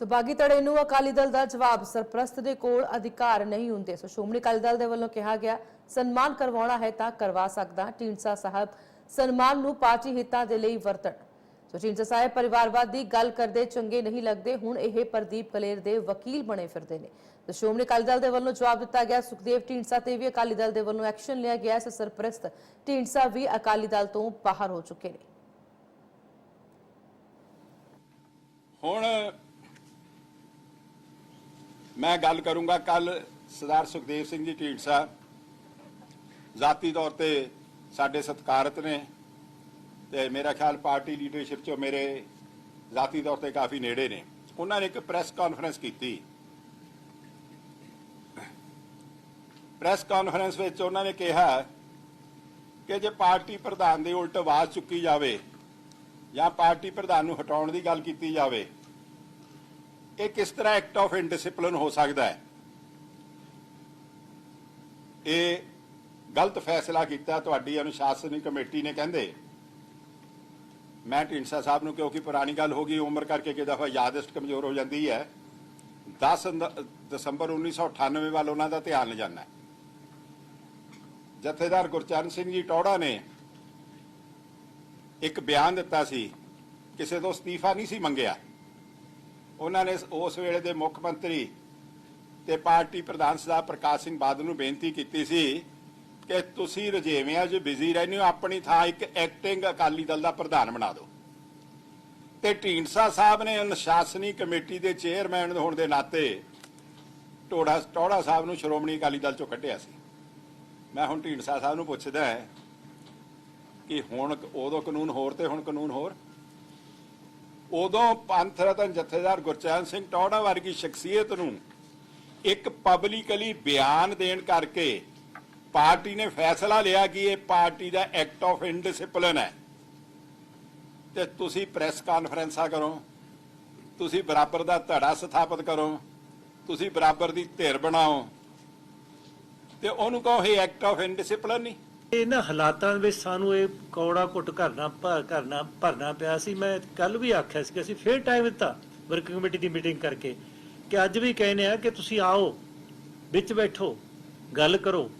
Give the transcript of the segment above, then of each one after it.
ਸੋ ਬਾਗੀ ਧੜੇ ਨੂੰ ਅਕਾਲੀ ਦਲ ਦਾ ਜਵਾਬ ਸਰਪ੍ਰਸਤ ਦੇ ਕੋਲ ਅਧਿਕਾਰ ਨਹੀਂ ਹੁੰਦੇ। ਸੋ ਸ਼੍ਰੋਮਣੀ ਅਕਾਲੀ ਦਲ ਦੇ ਵੱਲੋਂ ਕਿਹਾ ਗਿਆ, ਸਨਮਾਨ ਕਰਵਾਉਣਾ ਹੈ ਤਾਂ ਕਰਵਾ ਸਕਦਾ ਢੀਂਡਸਾ ਸਾਹਿਬ। ਸਨਮਾਨ ਨੂੰ ਪਾਰਟੀ ਹਿੱਤਾਂ ਦੇ ਲਈ ਵਰਤਣ। ਸੋ ਢੀਂਡਸਾ ਸਾਹਿਬ ਪਰਿਵਾਰਵਾਦ ਦੀ ਗੱਲ ਕਰਦੇ ਚੰਗੇ ਨਹੀਂ ਲੱਗਦੇ, ਹੁਣ ਇਹ ਪ੍ਰਦੀਪ ਕਲੇਰ ਦੇ ਵਕੀਲ ਬਣੇ ਫਿਰਦੇ ਨੇ। ਤੇ ਸ਼੍ਰੋਮਣੀ ਅਕਾਲੀ ਦਲ ਦੇ ਵੱਲੋਂ ਜਵਾਬ ਦਿੱਤਾ ਗਿਆ, ਸੁਖਦੇਵ ਢੀਂਡਸਾ ਤੇ ਵੀ ਅਕਾਲੀ ਦਲ ਦੇ ਵੱਲੋਂ ਐਕਸ਼ਨ ਲਿਆ ਗਿਆ। ਸੋ ਸਰਪ੍ਰਸਤ ਢੀਂਡਸਾ ਵੀ ਅਕਾਲੀ ਦਲ ਤੋਂ ਬਾਹਰ ਹੋ ਚੁੱਕੇ ਨੇ। ਹੁਣ ਮੈਂ ਗੱਲ ਕਰੂੰਗਾ ਕੱਲ ਸਰਦਾਰ ਸੁਖਦੇਵ ਸਿੰਘ ਜੀ ਢੀਂਡਸਾ ਜ਼ਾਤੀ ਤੌਰ ਤੇ ਸਾਡੇ ਸਤਿਕਾਰਤ ਨੇ ਤੇ ਮੇਰਾ ਖਿਆਲ ਪਾਰਟੀ ਲੀਡਰਸ਼ਿਪ ਚੋਂ ਮੇਰੇ ਜ਼ਾਤੀ ਤੌਰ ਤੇ ਕਾਫੀ ਨੇੜੇ ਨੇ। ਉਹਨਾਂ ਨੇ ਇੱਕ ਪ੍ਰੈਸ ਕਾਨਫਰੰਸ ਕੀਤੀ। ਪ੍ਰੈਸ ਕਾਨਫਰੰਸ ਵਿੱਚ ਉਹਨਾਂ ਨੇ ਕਿਹਾ ਕਿ ਜੇ ਪਾਰਟੀ ਪ੍ਰਧਾਨ ਦੇ ਉਲਟ ਆਵਾਜ਼ ਚੁੱਕੀ ਜਾਵੇ ਜਾਂ ਪਾਰਟੀ ਪ੍ਰਧਾਨ ਨੂੰ ਹਟਾਉਣ ਦੀ ਗੱਲ ਕੀਤੀ ਜਾਵੇ ਇਹ ਕਿਸ ਤਰ੍ਹਾਂ ਐਕਟ ਆਫ ਇਨਡਿਸਪਲਿਨ ਹੋ ਸਕਦਾ ਹੈ? ਇਹ ਗਲਤ ਫੈਸਲਾ ਕੀਤਾ ਤੁਹਾਡੀ ਅਨੁਸ਼ਾਸਨੀ ਕਮੇਟੀ ਨੇ ਕਹਿੰਦੇ। ਮੈਂ ਢੀਂਡਸਾ ਸਾਹਿਬ ਨੂੰ ਕਿਉਂਕਿ ਪੁਰਾਣੀ ਗੱਲ ਹੋ ਗਈ, ਉਮਰ ਕਰਕੇ ਕਿ ਦਫਾ ਯਾਦਸ਼ਤ ਕਮਜ਼ੋਰ ਹੋ ਜਾਂਦੀ ਹੈ। 10 ਅੰਦ- ਦਸੰਬਰ 1998 ਵੱਲ ਉਹਨਾਂ ਦਾ ਧਿਆਨ ਲਿਜਾਣਾ ਜਥੇਦਾਰ ਗੁਰਚਰਨ ਸਿੰਘ ਜੀ ਟੌੜਾ ਨੇ ਇੱਕ ਬਿਆਨ ਦਿੱਤਾ ਸੀ, ਕਿਸੇ ਤੋਂ ਅਸਤੀਫਾ ਨਹੀਂ ਸੀ ਮੰਗਿਆ। ਉਹਨਾਂ ਨੇ ਉਸ ਵੇਲੇ ਦੇ ਮੁੱਖ ਮੰਤਰੀ ਤੇ ਪਾਰਟੀ ਪ੍ਰਧਾਨ ਸਰਦਾਰ ਪ੍ਰਕਾਸ਼ ਸਿੰਘ ਬਾਦਲ ਨੂੰ ਬੇਨਤੀ ਕੀਤੀ ਸੀ ਕਿ ਤੁਸੀਂ ਰਜੇਵਿਆਂ 'ਚ ਬਿਜ਼ੀ ਰਹਿੰਦੇ ਹੋ, ਆਪਣੀ ਥਾਂ ਇੱਕ ਐਕਟਿੰਗ ਅਕਾਲੀ ਦਲ ਦਾ ਪ੍ਰਧਾਨ ਬਣਾ ਦਿਓ। ਤੇ ਢੀਂਡਸਾ ਸਾਹਿਬ ਨੇ ਅਨੁਸ਼ਾਸਨੀ ਕਮੇਟੀ ਦੇ ਚੇਅਰਮੈਨ ਹੋਣ ਦੇ ਨਾਤੇ ਟੋੜਾ ਟੌੜਾ ਸਾਹਿਬ ਨੂੰ ਸ਼੍ਰੋਮਣੀ ਅਕਾਲੀ ਦਲ ਚੋਂ ਕੱਢਿਆ ਸੀ। ਮੈਂ ਹੁਣ ਢੀਂਡਸਾ ਸਾਹਿਬ ਨੂੰ ਪੁੱਛਦਾ ਕਿ ਹੁਣ ਉਦੋਂ ਕਾਨੂੰਨ ਹੋਰ ਤੇ ਹੁਣ ਕਾਨੂੰਨ ਹੋਰ? ਉਦੋਂ ਪੰਥ ਰਤਨ ਜਥੇਦਾਰ ਗੁਰਚਰਨ ਸਿੰਘ ਟੌੜਾ ਵਰਗੀ ਸ਼ਖਸੀਅਤ ਨੂੰ ਇੱਕ ਪਬਲਿਕਲੀ ਬਿਆਨ ਦੇਣ ਕਰਕੇ ਪਾਰਟੀ ਨੇ ਫੈਸਲਾ ਲਿਆ ਕਿ ਇਹ ਪਾਰਟੀ ਦਾ ਐਕਟ ਆਫ ਇਨਡਿਸਪਲਿਨ ਹੈ। ਤੇ ਤੁਸੀਂ ਪ੍ਰੈਸ ਕਾਨਫਰੰਸਾਂ ਕਰੋ, ਤੁਸੀਂ ਬਰਾਬਰ ਦਾ ਧੜਾ ਸਥਾਪਿਤ ਕਰੋ, ਤੁਸੀਂ ਬਰਾਬਰ ਦੀ ਧਿਰ ਬਣਾਓ। ਤੇ ਉਹਨੂੰ ਕਹੋ, ਇਹ ਐਕਟ ਆਫ ਇਨਡਿਸਪਲਿਨ ਨਹੀਂ। ਇਹਨਾਂ ਹਾਲਾਤਾਂ ਵਿੱਚ ਸਾਨੂੰ ਇਹ ਕੌੜਾ ਘੁੱਟ ਕਰਨਾ ਭਰ ਕਰਨਾ, ਭਰਨਾ ਪਿਆ ਸੀ। ਮੈਂ ਕੱਲ ਵੀ ਆਖਿਆ ਸੀ ਕਿ ਅਸੀਂ ਫੇਰ ਟਾਈਮ ਦਿੱਤਾ ਵਰਕਿੰਗ ਕਮੇਟੀ ਦੀ ਮੀਟਿੰਗ ਕਰਕੇ ਕਿ ਅੱਜ ਵੀ ਕਹਿੰਦੇ ਆ ਕਿ ਤੁਸੀਂ ਆਓ, ਵਿੱਚ ਬੈਠੋ, ਗੱਲ ਕਰੋ।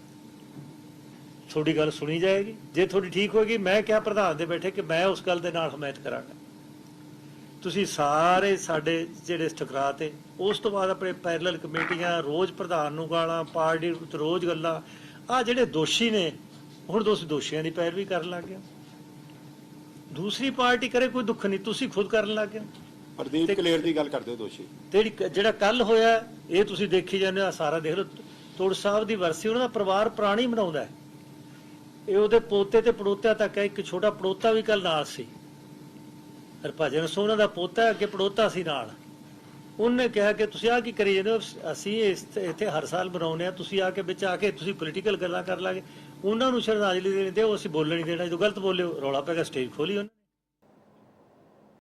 ਤੁਹਾਡੀ ਗੱਲ ਸੁਣੀ ਜਾਏਗੀ। ਜੇ ਤੁਹਾਡੀ ਠੀਕ ਹੋਏਗੀ, ਮੈਂ ਕਿਹਾ ਪ੍ਰਧਾਨ ਦੇ ਬੈਠੇ ਕਿ ਮੈਂ ਉਸ ਗੱਲ ਦੇ ਨਾਲ ਹਮਾਇਤ ਕਰਾਂਗਾ। ਤੁਸੀਂ ਸਾਰੇ ਸਾਡੇ ਜਿਹੜੇ ਟਕਰਾ ਤੇ, ਉਸ ਤੋਂ ਬਾਅਦ ਆਪਣੇ ਪੈਰਲਲ ਕਮੇਟੀਆਂ, ਰੋਜ਼ ਪ੍ਰਧਾਨ ਨੂੰ ਗਾਲਾਂ, ਪਾਰਟੀ ਨੂੰ ਰੋਜ਼ ਗੱਲਾਂ ਆ ਜਿਹੜੇ ਦੋਸ਼ੀ ਨੇ ਹੁਣ ਤੁਸੀਂ ਦੋਸ਼ੀਆਂ ਦੀ ਪੈਰਵੀ ਕਰਨ ਲੱਗ ਗਏ। ਦੂਸਰੀ ਪਾਰਟੀ ਕਰੇ ਕੋਈ ਦੁੱਖ ਨਹੀਂ ਤੁਸੀਂ ਖੁਦ ਕਰਨ ਲੱਗ ਗਏ। ਪ੍ਰਦੀਪ ਕਲੇਰ ਦੀ ਗੱਲ ਕਰਦੇ ਹੋ ਦੋਸ਼ੀ। ਤੇ ਜਿਹੜੀ ਕੱਲ ਹੋਇਆ ਇਹ ਤੁਸੀਂ ਦੇਖੀ ਜਾਂਦੇ ਆ ਸਾਰਾ ਦੇਖ ਲਓ। ਤੋੜ ਸਾਹਿਬ ਦੀ ਵਰਸੀ ਉਹਨਾਂ ਦਾ ਪਰਿਵਾਰ ਪ੍ਰਾਣੀ ਮਨਾਉਂਦਾ ਹੈ। ਇਹ ਉਹਦੇ ਪੋਤੇ ਤੇ ਪੜੋਤਿਆਂ ਤੱਕ ਹੈ ਇੱਕ ਛੋਟਾ ਪੜੋਤਾ ਵੀ ਕੱਲ ਨਾਲ ਸੀ। ਹਰਭਜਨ ਸੋਨਾ ਦਾ ਪੋਤਾ ਅੱਗੇ ਪੜੋਤਾ ਸੀ ਨਾਲ। ਉਹਨੇ ਕਿਹਾ ਕਿ ਤੁਸੀਂ ਆ ਕੀ ਕਰੀ ਜਾਂਦੇ ਹੋ? ਅਸੀਂ ਇਸ ਇੱਥੇ ਹਰ ਸਾਲ ਮਨਾਉਂਦੇ ਆ ਤੁਸੀਂ ਆ ਕੇ ਵਿੱਚ ਆ ਕੇ ਤੁਸੀਂ ਪੋਲੀਟੀਕਲ ਗੱਲਾਂ ਕਰ ਲਾਗੇ। ਉਹਨਾਂ ਨੂੰ ਸ਼ਰਧਾਂਜਲੀ ਦੇਣੀ ਤੇ ਉਹ ਅਸੀਂ ਬੋਲਣ ਨਹੀਂ ਦੇਣਾ। ਜਦੋਂ ਗਲਤ ਬੋਲਿਓ, ਰੌਲਾ ਪੈ ਗਿਆ ਸਟੇਜ ਖੋਲੀ ਉਹਨੇ।